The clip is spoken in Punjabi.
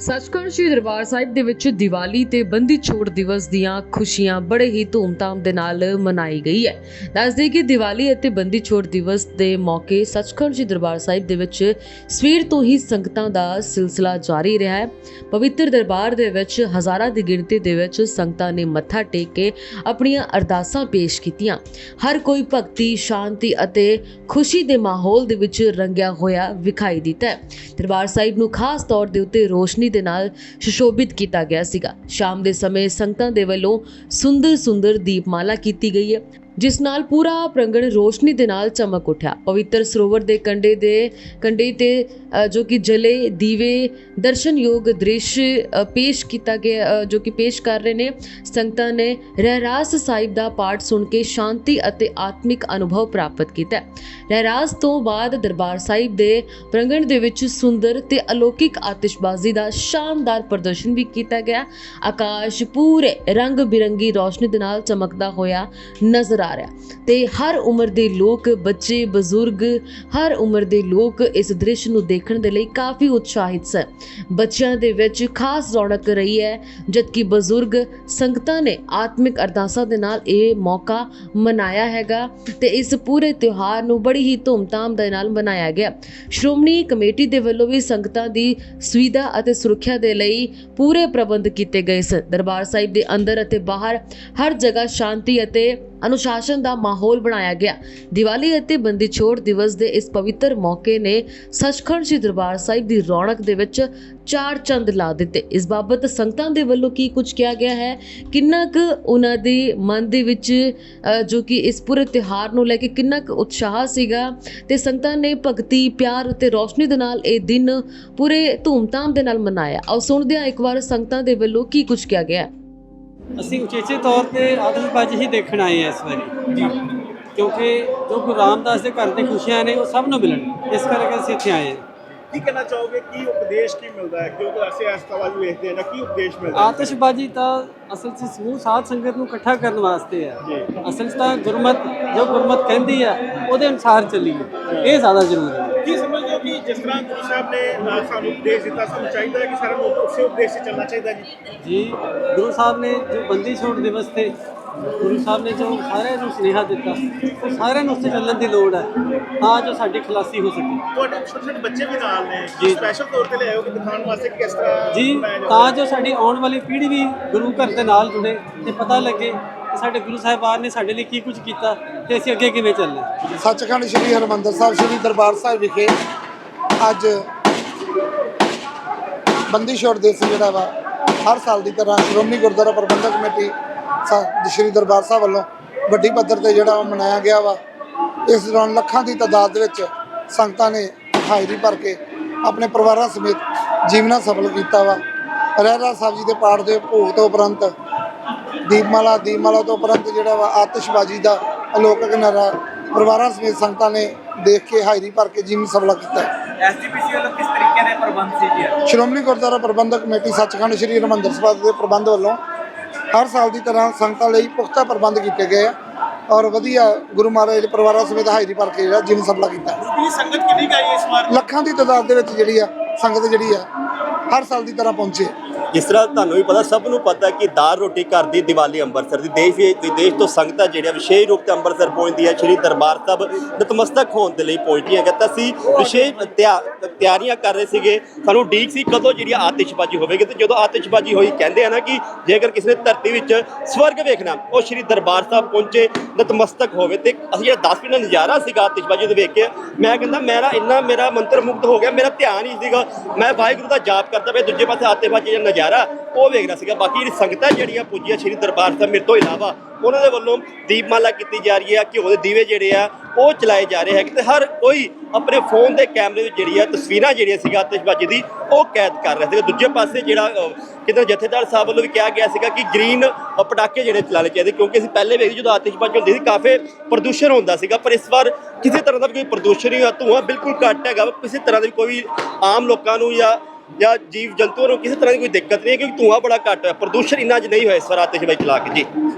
ਸੱਚਖੰਡ ਸ੍ਰੀ ਦਰਬਾਰ ਸਾਹਿਬ ਦੇ ਵਿੱਚ ਦੀਵਾਲੀ ਤੇ ਬੰਦੀ ਛੋੜ ਦਿਵਸ ਦੀਆਂ ਖੁਸ਼ੀਆਂ ਬੜੇ ਹੀ ਧੂਮਧਾਮ ਦੇ ਨਾਲ ਮਨਾਈ ਗਈ ਹੈ। ਦੱਸਦੇ ਕਿ ਦੀਵਾਲੀ ਅਤੇ ਬੰਦੀ ਛੋੜ ਦਿਵਸ ਦੇ ਮੌਕੇ ਸੱਚਖੰਡ ਸ੍ਰੀ ਦਰਬਾਰ ਸਾਹਿਬ ਦੇ ਵਿੱਚ ਸਵੇਰ ਤੋਂ ਹੀ ਸੰਗਤਾਂ ਦਾ ਸਿਲਸਿਲਾ ਜਾਰੀ ਰਿਹਾ ਹੈ। ਪਵਿੱਤਰ ਦਰਬਾਰ ਦੇ ਵਿੱਚ ਹਜ਼ਾਰਾਂ ਦੀ ਗਿਣਤੀ ਦੇ ਵਿੱਚ ਸੰਗਤਾਂ ਨੇ ਮੱਥਾ ਟੇਕ ਕੇ ਆਪਣੀਆਂ ਅਰਦਾਸਾਂ ਪੇਸ਼ ਕੀਤੀਆਂ। ਹਰ ਕੋਈ ਭਗਤੀ, ਸ਼ਾਂਤੀ ਅਤੇ ਖੁਸ਼ੀ ਦੇ ਮਾਹੌਲ ਦੇ ਵਿੱਚ ਰੰਗਿਆ ਹੋਇਆ ਵਿਖਾਈ ਦਿੱਤਾ ਦਰਬਾਰ ਸਾਹਿਬ ਨੂੰ ਖਾਸ ਤੌਰ ਦੇ ਉੱਤੇ ਰੋਸ਼ਨੀ ਦੇ ਨਾਲ ਸੁਸ਼ੋਭਿਤ ਕੀਤਾ ਗਿਆ ਸੀਗਾ। ਸ਼ਾਮ ਦੇ ਸਮੇਂ ਸੰਗਤਾਂ ਦੇ ਵੱਲੋਂ ਸੁੰਦਰ ਸੁੰਦਰ ਦੀਪਮਾਲਾ ਕੀਤੀ ਗਈ ਹੈ। ਜਿਸ ਨਾਲ ਪੂਰਾ ਪ੍ਰੰਗਣ ਰੋਸ਼ਨੀ ਦੇ ਨਾਲ ਚਮਕ ਉੱਠਿਆ। ਪਵਿੱਤਰ ਸਰੋਵਰ ਦੇ ਕੰਢੇ ਦੇ ਕੰਢੇ ਤੇ ਜੋ ਕਿ ਜਲੇ ਦੀਵੇ ਦਰਸ਼ਨਯੋਗ ਦ੍ਰਿਸ਼ ਪੇਸ਼ ਕੀਤਾ ਗਿਆ ਜੋ ਕਿ ਪੇਸ਼ ਕਰ ਰਹੇ ਨੇ, ਸੰਗਤਾਂ ਨੇ ਰਹਿਰਾਸ ਸਾਹਿਬ ਦਾ ਪਾਠ ਸੁਣ ਕੇ ਸ਼ਾਂਤੀ ਅਤੇ ਆਤਮਿਕ ਅਨੁਭਵ ਪ੍ਰਾਪਤ ਕੀਤਾ। ਰਹਿਰਾਸ ਤੋਂ ਬਾਅਦ ਦਰਬਾਰ ਸਾਹਿਬ ਦੇ ਪ੍ਰੰਗਣ ਦੇ ਵਿੱਚ ਸੁੰਦਰ ਤੇ ਅਲੌਕਿਕ ਆਤਿਸ਼ਬਾਜ਼ੀ ਦਾ ਸ਼ਾਨਦਾਰ ਪ੍ਰਦਰਸ਼ਨ ਵੀ ਕੀਤਾ ਗਿਆ। ਆਕਾਸ਼ ਪੂਰੇ ਰੰਗ ਬਿਰੰਗੀ ਰੋਸ਼ਨੀ ਦੇ ਨਾਲ ਚਮਕਦਾ ਹੋਇਆ ਨਜ਼ਰ ਆ ਰਿਹਾ। ਤੇ ਹਰ ਉਮਰ ਦੇ ਲੋਕ, ਬੱਚੇ, ਬਜ਼ੁਰਗ, ਹਰ ਉਮਰ ਦੇ ਲੋਕ ਇਸ ਦ੍ਰਿਸ਼ ਨੂੰ ਦੇਖਣ ਦੇ ਲਈ ਕਾਫੀ ਉਤਸ਼ਾਹਿਤ ਸਨ। ਬੱਚਿਆਂ ਦੇ ਵਿੱਚ ਖਾਸ ਰੌਣਕ ਰਹੀ ਹੈ, ਜਦਕਿ ਬਜ਼ੁਰਗ ਸੰਗਤਾਂ ਨੇ ਆਤਮਿਕ ਅਰਦਾਸਾਂ ਦੇ ਨਾਲ ਇਹ ਮੌਕਾ ਮਨਾਇਆ ਹੈਗਾ ਤੇ ਇਸ ਪੂਰੇ ਤਿਉਹਾਰ ਨੂੰ ਬੜੀ ਹੀ ਧੂਮਧਾਮ ਦੇ ਨਾਲ ਮਨਾਇਆ ਗਿਆ। ਸ਼੍ਰੋਮਣੀ ਕਮੇਟੀ ਦੇ ਵੱਲੋਂ ਵੀ ਸੰਗਤਾਂ ਦੀ ਸੁਵਿਧਾ ਅਤੇ ਸੁਰੱਖਿਆ ਦੇ ਲਈ ਪੂਰੇ ਪ੍ਰਬੰਧ ਕੀਤੇ ਗਏ ਸਨ। ਦਰਬਾਰ ਸਾਹਿਬ ਦੇ ਅੰਦਰ ਅਤੇ ਬਾਹਰ ਹਰ ਜਗ੍ਹਾ ਸ਼ਾਂਤੀ ਅਤੇ ਅਨੁਸ਼ਾਸਨ ਦਾ ਮਾਹੌਲ ਬਣਾਇਆ ਗਿਆ। ਦੀਵਾਲੀ ਅਤੇ ਬੰਦੀ ਛੋੜ ਦਿਵਸ ਦੇ ਇਸ ਪਵਿੱਤਰ ਮੌਕੇ ਨੇ ਸੱਚਖੰਡ ਸ੍ਰੀ ਦਰਬਾਰ ਸਾਹਿਬ ਦੀ ਰੌਣਕ ਦੇ ਵਿੱਚ ਚਾਰ ਚੰਦ ਲਾ ਦਿੱਤੇ। ਇਸ ਬਾਬਤ ਸੰਗਤਾਂ ਦੇ ਵੱਲੋਂ ਕੀ ਕੁਝ ਕਿਹਾ ਗਿਆ ਹੈ? ਕਿੰਨਾ ਕੁ ਉਹਨਾਂ ਦੇ ਮਨ ਦੇ ਵਿੱਚ ਜੋ ਕਿ ਇਸ ਪੂਰੇ ਤਿਉਹਾਰ ਨੂੰ ਲੈ ਕੇ ਕਿੰਨਾ ਕੁ ਉਤਸ਼ਾਹ ਸੀਗਾ ਤੇ ਸੰਗਤਾਂ ਨੇ ਭਗਤੀ, ਪਿਆਰ ਅਤੇ ਰੋਸ਼ਨੀ ਦੇ ਨਾਲ ਇਹ ਦਿਨ ਪੂਰੇ ਧੂਮਧਾਮ ਦੇ ਨਾਲ ਮਨਾਇਆ। ਆਓ ਸੁਣਦੇ ਹਾਂ ਇੱਕ ਵਾਰ ਸੰਗਤਾਂ ਦੇ ਵੱਲੋਂ ਕੀ ਕੁਝ ਕਿਹਾ ਗਿਆ ਹੈ। ਅਸੀਂ ਉਚੇਚੇ ਤੌਰ ਤੇ ਆਤਿਸ਼ਬਾਜ਼ੀ ਹੀ ਦੇਖਣ ਆਏ ਹਾਂ ਇਸ ਵਾਰੀ। ਜੀ ਕਿਉਂਕਿ ਜੋ ਗੁਰੂ ਰਾਮਦਾਸ ਦੇ ਘਰ ਦੇ ਖੁਸ਼ੀਆਂ ਨੇ ਉਹ ਸਭ ਨੂੰ ਮਿਲਣ। ਇਸ ਕਰਕੇ ਅਸੀਂ ਇੱਥੇ ਆਏ ਹਾਂ। ਕੀ ਕਹਿਣਾ ਚਾਹੋਗੇ? ਕੀ ਉਪਦੇਸ਼ ਕੀ ਮਿਲਦਾ ਹੈ? ਕਿਉਂਕਿ ਅਸੀਂ ਇਸ ਤਰ੍ਹਾਂ ਵੀ ਵੇਖਦੇ ਹਾਂ ਨਾ ਕੀ ਉਪਦੇਸ਼ ਮਿਲਦਾ ਆਤਿਸ਼ਬਾਜ਼ੀ ਤਾਂ ਅਸਲ 'ਚ ਸਮੂਹ ਸਾਧ ਸੰਗਤ ਨੂੰ ਇਕੱਠਾ ਕਰਨ ਵਾਸਤੇ ਹੈ। ਅਸਲ 'ਚ ਤਾਂ ਗੁਰਮਤ ਜੋ ਗੁਰਮਤ ਕਹਿੰਦੀ ਹੈ ਉਹਦੇ ਅਨੁਸਾਰ ਚੱਲੀਏ। ਇਹ ਜ਼ਿਆਦਾ ਜ਼ਰੂਰੀ ਹੈ। ਕੀ ਹੋ ਕਿ ਜਿਸ ਤਰ੍ਹਾਂ ਗੁਰੂ ਸਾਹਿਬ ਨੇ ਅ, ਸਾਨੂੰ ਉਪਦੇਸ਼ ਦਿੱਤਾ ਸਾਨੂੰ ਚਾਹੀਦਾ ਹੈ ਕਿ ਸਾਰਿਆਂ ਨੂੰ ਉਸੇ ਉਪਦੇਸ਼ 'ਤੇ ਚੱਲਣਾ ਚਾਹੀਦਾ ਜੀ। ਜੀ ਗੁਰੂ ਸਾਹਿਬ ਨੇ ਜੋ ਬੰਦੀ ਛੋੜ ਦਿਵਸ ਤੇ ਗੁਰੂ ਸਾਹਿਬ ਨੇ ਜੋ ਸਾਰਿਆਂ ਨੂੰ ਸੁਨੇਹਾ ਦਿੱਤਾ ਉਹ ਸਾਰਿਆਂ ਨੂੰ ਉਸ ਤੇ ਚੱਲਣ ਦੀ ਲੋੜ ਹੈ ਤਾਂ ਜੋ ਸਾਡੀ ਖਲਾਸੀ ਹੋ ਸਕੇ। ਤੁਹਾਡੇ ਛੋਟੇ ਛੋਟੇ ਬੱਚੇ ਵੀ ਨਾਲ ਨੇ ਜੀ। ਸਪੈਸ਼ਲ ਤੌਰ ਤੇ ਲਿਆਓ ਕਿ ਦਿਖਾਉਣ ਵਾਸਤੇ ਕਿ ਕਿਸ ਤਰ੍ਹਾਂ ਜੀ ਮਨਾਇਆ ਜਾਂਦਾ ਤਾਂ ਜੋ ਸਾਡੀ ਆਉਣ ਵਾਲੀ ਪੀੜ੍ਹੀ ਵੀ ਗੁਰੂ ਘਰ ਦੇ ਨਾਲ ਜੁੜੇ ਤੇ ਪਤਾ ਲੱਗੇ ਕਿ ਸਾਡੇ ਗੁਰੂ ਸਾਹਿਬਾਨ ਨੇ ਸਾਡੇ ਲਈ ਕੀ ਕੁਝ ਕੀਤਾ ਤੇ ਅਸੀਂ ਅੱਗੇ ਕਿਵੇਂ ਚੱਲਣਾ। ਸੱਚਖੰਡ ਸ੍ਰੀ ਹਰਿਮੰਦਰ ਸਾਹਿਬ ਸ੍ਰੀ ਦਰਬਾਰ ਸਾਹਿਬ ਵਿਖੇ ਅੱਜ ਬੰਦੀ ਛੋੜ ਦਿਵਸ ਜਿਹੜਾ ਵਾ, ਹਰ ਸਾਲ ਦੀ ਤਰ੍ਹਾਂ ਸ਼੍ਰੋਮਣੀ ਗੁਰਦੁਆਰਾ ਪ੍ਰਬੰਧਕ ਕਮੇਟੀ ਸਾ- ਸ੍ਰੀ ਦਰਬਾਰ ਸਾਹਿਬ ਵੱਲੋਂ ਵੱਡੀ ਪੱਧਰ ਤੇ ਜਿਹੜਾ ਉਹ ਮਨਾਇਆ ਗਿਆ ਵਾ। ਇਸ ਦੌਰਾਨ ਲੱਖਾਂ ਦੀ ਤਾਦਾਦ ਦੇ ਵਿੱਚ ਸੰਗਤਾਂ ਨੇ ਹਾਜ਼ਰੀ ਭਰ ਕੇ ਆਪਣੇ ਪਰਿਵਾਰਾਂ ਸਮੇਤ ਜੀਵਨਾ ਸਫਲ ਕੀਤਾ ਵਾ। ਰਹਿਰਾ ਸਾਹਿਬ ਜੀ ਦੇ ਪਾਠ ਦੇ ਭੋਗ ਤੋਂ ਉਪਰੰਤ, ਦੀਪਮਾਲਾ ਦੀਪਮਾਲਾ ਤੋਂ ਉਪਰੰਤ ਜਿਹੜਾ ਵਾ ਆਤਿਸ਼ਬਾਜ਼ੀ ਦਾ ਅਲੋਕਕ ਨਾਰਾ ਪਰਿਵਾਰਾਂ ਸਮੇਤ ਸੰਗਤਾਂ ਨੇ ਦੇਖ ਕੇ ਹਾਜ਼ਰੀ ਭਰ ਕੇ ਜੀਵਨ ਸਫਲਾ ਕੀਤਾ। ਐਸਜੀਪੀਸੀ ਵੱਲੋਂ ਕਿਸ ਤਰੀਕੇ ਦੇ ਪ੍ਰਬੰਧ ਸੀ ਜੀ? ਸ਼੍ਰੋਮਣੀ ਗੁਰਦੁਆਰਾ ਪ੍ਰਬੰਧਕ ਕਮੇਟੀ ਸੱਚਖੰਡ ਸ੍ਰੀ ਹਰਿਮੰਦਰ ਸਾਹਿਬ ਦੇ ਪ੍ਰਬੰਧ ਵੱਲੋਂ ਹਰ ਸਾਲ ਦੀ ਤਰ੍ਹਾਂ ਸੰਗਤਾਂ ਲਈ ਪੁਖਤਾ ਪ੍ਰਬੰਧ ਕੀਤੇ ਗਏ ਆ ਔਰ ਵਧੀਆ ਗੁਰੂ ਮਹਾਰਾਜ ਦੇ ਪਰਿਵਾਰਾਂ ਸਮੇਤ ਹਾਜ਼ਰੀ ਭਰ ਕੇ ਜਿਹੜਾ ਜੀਵਨ ਸਫਲਾ ਕੀਤਾ। ਵੀ ਸੰਗਤ ਕਿੰਨੀ ਕੁ ਆਈ ਇਸ ਵਾਰ? ਲੱਖਾਂ ਦੀ ਤਾਦਾਦ ਦੇ ਵਿੱਚ ਜਿਹੜੀ ਆ ਸੰਗਤ ਜਿਹੜੀ ਆ ਹਰ ਸਾਲ ਦੀ ਤਰ੍ਹਾਂ ਪਹੁੰਚੇ। ਜਿਸ ਤਰ੍ਹਾਂ ਤੁਹਾਨੂੰ ਵੀ ਪਤਾ, ਸਭ ਨੂੰ ਪਤਾ ਕਿ ਦਾਲ ਰੋਟੀ ਘਰ ਦੀ ਦੀਵਾਲੀ ਅੰਮ੍ਰਿਤਸਰ ਦੀ, ਦੇਸ਼ ਵੀ ਵਿਦੇਸ਼ ਤੋਂ ਸੰਗਤਾਂ ਜਿਹੜੀਆਂ ਵਿਸ਼ੇਸ਼ ਰੂਪ ਤੇ ਅੰਮ੍ਰਿਤਸਰ ਪਹੁੰਚਦੀ ਹੈ, ਸ਼੍ਰੀ ਦਰਬਾਰ ਸਾਹਿਬ ਨਤਮਸਤਕ ਹੋਣ ਦੇ ਲਈ ਪਹੁੰਚਦੀਆਂ ਹੈ ਤਾਂ ਅਸੀਂ ਵਿਸ਼ੇਸ਼ ਤਿਆ- ਤਿਆਰੀਆਂ ਕਰ ਰਹੇ ਸੀਗੇ। ਸਾਨੂੰ ਉਡੀਕ ਸੀ ਕਦੋਂ ਜਿਹੜੀ ਆਤਿਸ਼ਬਾਜ਼ੀ ਹੋਵੇਗੀ ਤੇ ਜਦੋਂ ਆਤਿਸ਼ਬਾਜ਼ੀ ਹੋਈ, ਕਹਿੰਦੇ ਆ ਨਾ ਕਿ ਜੇਕਰ ਕਿਸੇ ਨੇ ਧਰਤੀ ਵਿੱਚ ਸਵਰਗ ਵੇਖਣਾ, ਉਹ ਸ਼੍ਰੀ ਦਰਬਾਰ ਸਾਹਿਬ ਪਹੁੰਚੇ, ਨਤਮਸਤਕ ਹੋਵੇ। ਤੇ ਅਸੀਂ ਜਿਹੜਾ 10 ਮਿੰਟ ਦਾ ਨਜ਼ਾਰਾ ਸੀਗਾ ਆਤਿਸ਼ਬਾਜ਼ੀ ਨੂੰ ਵੇਖ ਕੇ, ਮੈਂ ਕਹਿੰਦਾ, ਮੇਰਾ ਇੰਨਾ, ਮੇਰਾ ਮੰਤਰ ਮੁਕਤ ਹੋ ਗਿਆ, ਮੇਰਾ ਧਿਆਨ ਹੀ ਸੀਗਾ। ਮੈਂ ਵਾਹਿਗੁਰੂ ਦਾ ਜਾਪ ਕਰਦਾ ਪਿਆ, ਦੂਜੇ ਪਾਸੇ ਆਤਿਸ਼ਬਾਜ਼ੀ ਦਾ ਨਜ਼ਾਰਾ ਉਹ ਵੇਖ ਸੀਗਾ। ਬਾਕੀ ਜਿਹੜੀ ਸੰਗਤਾਂ ਜਿਹੜੀਆਂ ਪੁੱਜੀਆਂ ਸ਼੍ਰੀ ਦਰਬਾਰ ਸਾਹਿਬ ਮੇਰੇ ਤੋਂ ਇਲਾਵਾ ਉਹਨਾਂ ਦੇ ਵੱਲੋਂ ਦੀਪਮਾਲਾ ਕੀਤੀ ਜਾ ਰਹੀ ਹੈ ਘਿਓ ਦੇ ਦੀਵੇ ਜਿਹੜੇ ਆ ਉਹ ਚਲਾਏ ਜਾ ਰਹੇ ਹੈਗੇ ਤੇ ਹਰ ਕੋਈ ਆਪਣੇ ਫੋਨ ਦੇ ਕੈਮਰੇ ਵਿੱਚ ਜਿਹੜੀ ਆ ਤਸਵੀਰਾਂ ਜਿਹੜੀਆਂ ਸੀਗਾ ਆਤਿਸ਼ਬਾਜ਼ੀ ਦੀ ਉਹ ਕੈਦ ਕਰ ਰਿਹਾ ਸੀਗਾ। ਦੂਜੇ ਪਾਸੇ ਜਿਹੜਾ ਅਹ, ਕਿਤੇ ਜਥੇਦਾਰ ਸਾਹਿਬ ਵੱਲੋਂ ਵੀ ਕਿਹਾ ਗਿਆ ਸੀਗਾ ਕਿ ਗ੍ਰੀਨ ਪਟਾਕੇ ਜਿਹੜੇ ਚਲਾਣੇ ਚਾਹੀਦੇ ਕਿਉਂਕਿ ਅਸੀਂ ਪਹਿਲੇ ਵੇਖਦੇ ਜਦੋਂ ਆਤਿਸ਼ਬਾਜ਼ੀ ਹੁੰਦੀ ਸੀ ਕਾਫੀ ਪ੍ਰਦੂਸ਼ਣ ਹੁੰਦਾ ਸੀਗਾ ਪਰ ਇਸ ਵਾਰ ਕਿਸੇ ਤਰ੍ਹਾਂ ਦਾ ਵੀ ਕੋਈ ਪ੍ਰਦੂਸ਼ਣ ਨਹੀਂ ਹੋਇਆ। ਧੂੰਆਂ ਬਿਲਕੁਲ ਘੱਟ ਹੈਗਾ ਕਿਸੇ ਤਰ੍ਹਾਂ ਦੀ ਕੋਈ ਆਮ ਲੋਕਾਂ ਨੂੰ ਜਾਂ ਜਾਂ ਜੀਵ ਜੰਤੂਆਂ ਨੂੰ ਕਿਸੇ ਤਰ੍ਹਾਂ ਦੀ ਕੋਈ ਦਿੱਕਤ ਨਹੀਂ ਹੈ, ਕਿਉਂਕਿ ਧੂੰਆਂ ਬੜਾ ਘੱਟ ਹੈ, ਪ੍ਰਦੂਸ਼ਣ ਇੰਨਾ ਜ ਨਹੀਂ ਹੋਇਆ ਇਸ ਵਾਰ ਆਤਿਸ਼ਬਾਜ਼ੀ ਚਲਾ ਕੇ, ਜੀ।